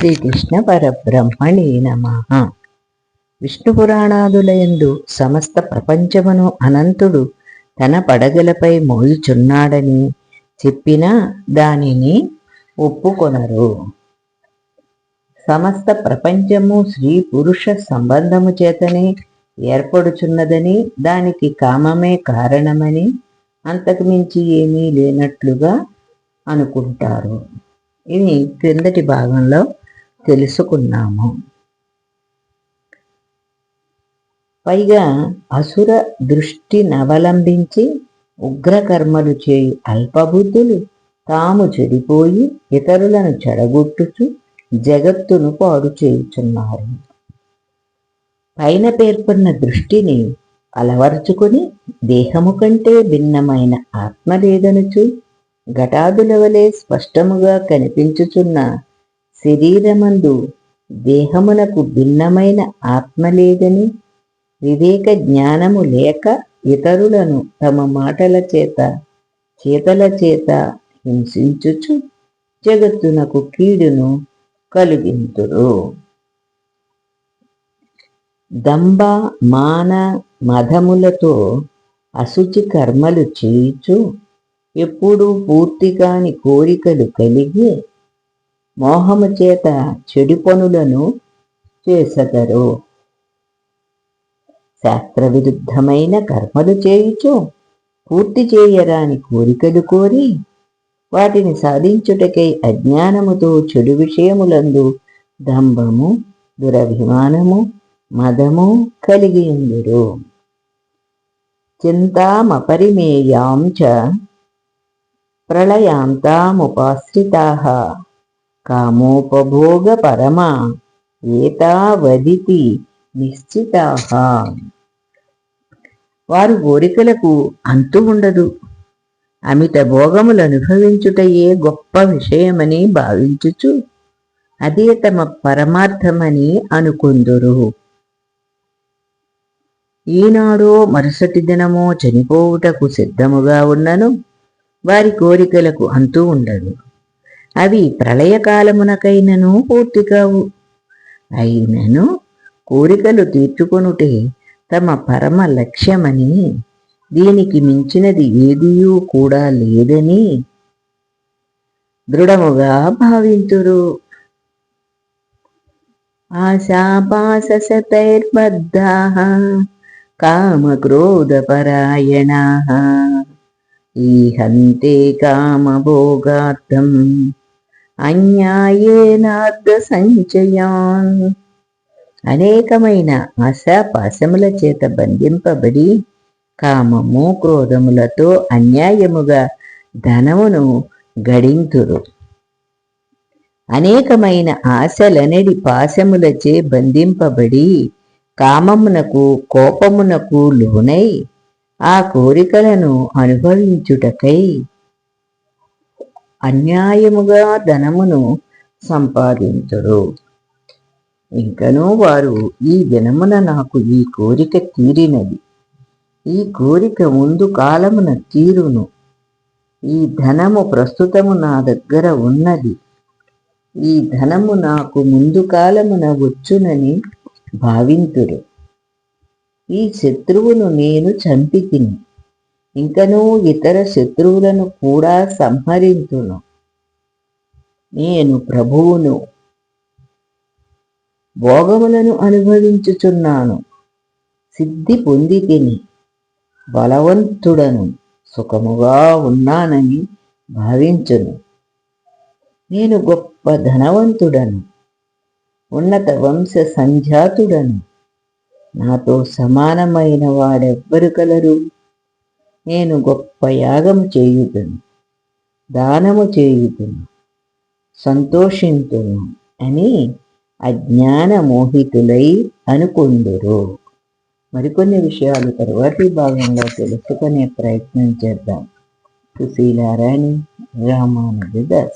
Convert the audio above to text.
శ్రీకృష్ణ పరబ్రహ్మణే నమ. విష్ణు పురాణాదులయందు సమస్త ప్రపంచమును అనంతుడు తన పడగలపై మోయుచున్నాడని చెప్పినా దానిని ఒప్పుకొనరు. సమస్త ప్రపంచము స్త్రీ పురుష సంబంధము చేతనే ఏర్పడుచున్నదని దానికి కామమే కారణమని అంతకుమించి ఏమీ లేనట్లుగా అనుకుంటారు. ఇది క్రిందటి భాగంలో తెలుసుకున్నాము. పైగా అసుర దృష్టినవలంబించి ఉగ్రకర్మలు చేయి అల్పబుద్ధులు. తాము చెడిపోయి ఇతరులను చెడగొట్టుచు జగత్తును పాడు చేయుచున్నారు. పైన పేర్కొన్న దృష్టిని అలవరుచుకుని దేహము కంటే భిన్నమైన ఆత్మ లేదనుచు ఘటాదుల వలె స్పష్టముగా కనిపించుచున్న శరీరమందు దేహమునకు భిన్నమైన ఆత్మ లేదని వివేక జ్ఞానము లేక ఇతరులను తమ మాటల చేత చేతల చేత హింసించుచు జగత్తునకు కీడును కలిగింతురు. దంభ మాన మధములతో అశుచి కర్మలు చేయుచు ఎప్పుడూ పూర్తిగాని కోరికలు కలిగి మోహము చేత చెడు పనులను చేసదరు. శాస్త్ర విరుద్ధమైన కర్మలు చేయుచు పూర్తి చేయరాని కోరికలు కోరి వాటిని సాధించుటకై అజ్ఞానముతో చెడు విషయములందు దంభము దురభిమానము మదము కలిగి ఉందురు చింతామపరిమేయాం చ ప్రళయాంతాముపాశ్రితా. కామోపభోగ పరమా ఏతావదితి నిశ్చితాహ వారు కోరికలకు అంతు ఉండదు. అమిత భోగములు అనుభవించుటయే గొప్ప విషయమని భావించుచు అదే తమ పరమార్థమని అనుకుందురు. ఈనాడో మరుసటి దినమో చనిపోవుటకు సిద్ధముగా ఉన్నను వారి కోరికలకు అంతూ ఉండదు. అవి ప్రళయకాలమునకైనను పూర్తి కావు అయినను కోరికలు తీర్చుకొనుటే తమ పరమ లక్ష్యమని దీనికి మించినది ఏదియూ కూడా లేదని దృఢముగా భావింతురు. ఆశాపాసతైర్బద్ధా కామక్రోధపరాయణా. ఈహంతే కామభోగార్థం. అన్యాయేనార్థ సంచయాన్. అనేకమైన ఆశాపాశముల చేత బంధింపబడి కామము క్రోధములతో అన్యాయముగా ధనమును గడింతురు. అనేకమైన ఆశలనడి పాశములచే బంధింపబడి కామమునకు కోపమునకు లోనై ఆ కోరికలను అనుభవించుటకై అన్యాయముగా ధనమును సంపాదించరు ఇంకనూ వారు ఈ దినమున నాకు ఈ కోరిక తీరినది. ఈ కోరిక ముందు కాలమున తీరును. ఈ ధనము ప్రస్తుతము నా దగ్గర ఉన్నది. ఈ ధనము నాకు ముందు కాలమున వచ్చునని భావింతురు. ఈ శత్రువును నేను చంపితిని. ఇంకనూ ఇతర శత్రువులను కూడా సంహరించును నేను ప్రభువును భోగములను అనుభవించుచున్నాను. సిద్ధి పొంది తిని బలవంతుడను. సుఖముగా ఉన్నానని భావించును. నేను గొప్ప ధనవంతుడను. ఉన్నత వంశ సంజాతుడను నాతో సమానమైన వాడెవ్వరు కలరు? నేను గొప్ప యాగము చేయుదును దానము చేయుదును సంతోషింతును అని అజ్ఞాన మోహితులై అనుకుందురు. మరికొన్ని విషయాలు తరువాతి భాగంలో తెలుసుకునే ప్రయత్నం చేద్దాం. సుశీలారాణి రామానుజదాస్